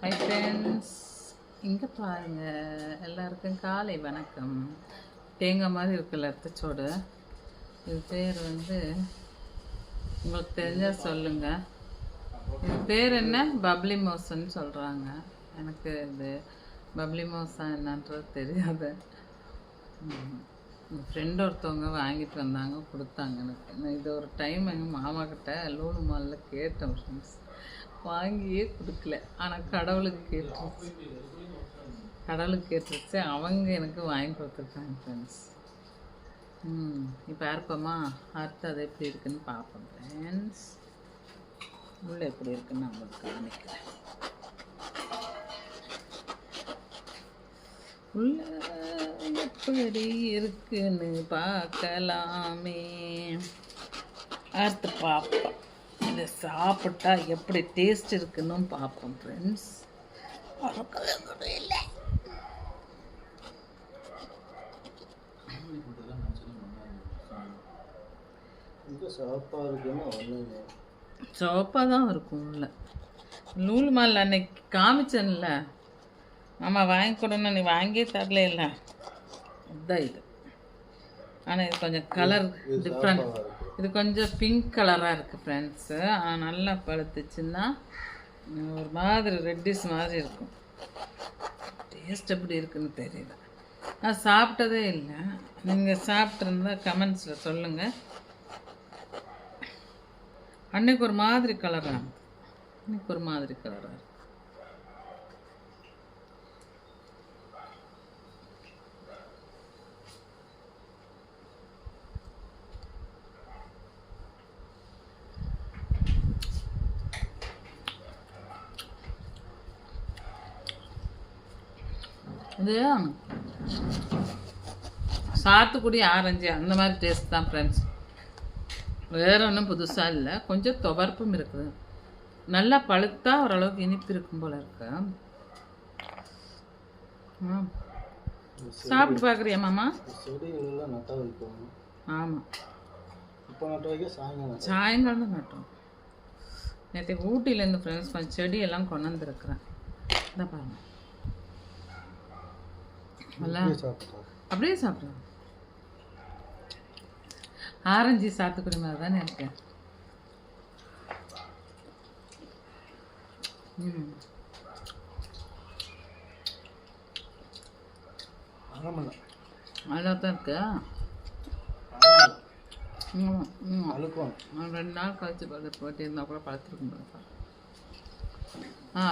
Hi friends இங்கே பாருங்க. எல்லாருக்கும் காலை வணக்கம். தேங்காய் மாதிரி இருக்குல்ல அத்தச்சோடு. இது பேர் வந்து உங்களுக்கு தெரிஞ்சால் சொல்லுங்கள் இது பேர் என்ன? பப்ளி மோசன்னு சொல்கிறாங்க எனக்கு இது பப்ளி மோசா என்னன்றது தெரியாது. என் ஃப்ரெண்டு ஒருத்தவங்க வாங்கிட்டு வந்தாங்க கொடுத்தாங்க எனக்கு. நான் இது ஒரு டைம் எங்கள் மாமா கிட்ட லூனு மாலில் கேட்டேன் ஃப்ரெண்ட்ஸ் வாங்கியே கொடுக்கல. ஆனால் கடவுளுக்கு கேட்டுருச்சு. கடவுளுக்கு கேட்டுருச்சு. அவங்க எனக்கு வாங்கி கொடுத்துருக்காங்க ஃப்ரெண்ட்ஸ் ம் இப்போ அறுப்போமா அறுத்து அது எப்படி இருக்குன்னு பார்ப்போம் ஃப்ரெண்ட்ஸ் உள்ளே எப்படி இருக்குன்னு நான் உங்களுக்கு காமிக்கிறேன். உள்ளே எப்படி இருக்குன்னு பார்க்கலாமே. அடுத்து பார்ப்போம். இதை சாப்பிட்டா எப்படி டேஸ்ட் இருக்குன்னு பார்ப்போம் ஃப்ரெண்ட்ஸ் இல்லை சிவப்பாக தான் இருக்கும் உள்ள நூல் மால் அன்னைக்கு காமிச்சேன்ல. ஆமாம் வாங்கி கொடுன்னு நீ வாங்கியே தரல இல்லை இதுதான் இது. ஆனால் இது கொஞ்சம் கலர் டிஃப்ரெண்ட் இது கொஞ்சம் பிங்க் கலராக இருக்குது ஃப்ரெண்ட்ஸு நல்லா பழுத்துச்சுன்னா ஒரு மாதிரி ரெட்டிஸ் மாதிரி இருக்கும். டேஸ்ட் எப்படி இருக்குன்னு தெரியல. நான் சாப்பிட்டதே இல்லை. நீங்கள் சாப்பிட்ருந்தா கமெண்ட்ஸில் சொல்லுங்கள் அன்னைக்கு ஒரு மாதிரி கலராக இன்னைக்கு ஒரு மாதிரி கலராக இருக்கு. இது சாத்துக்குடி ஆரஞ்சு அந்த மாதிரி டேஸ்ட் தான் ஃப்ரெண்ட்ஸ் வேற ஒன்றும் புதுசாக இல்லை. கொஞ்சம் துவர்ப்பும் இருக்குது. நல்லா பழுத்தா ஓரளவுக்கு இனிப்பு இருக்கும் போல இருக்கு. சாப்பிட்டு பார்க்குறியா மாமா? ஆமாம் சாயங்காலம் தான் நட்டோம். நேற்று ஊட்டியிலேருந்து ஃப்ரெண்ட்ஸ் கொஞ்சம் செடியெல்லாம் கொண்டு வந்துருக்குறேன். இந்த பாருங்க. நல்லா வைப்போம். சாப்பிட்டா அப்படியே சாப்பிடுவோம் ஆரஞ்சு சாத்துக்குடி மாதிரி தானே இருக்கு? ம் நல்லா தான் இருக்கு ரெண்டு நாள் கழிச்சு பார்த்து போயிட்டு இருந்தால் கூட பழுத்துருக்கும் ஆ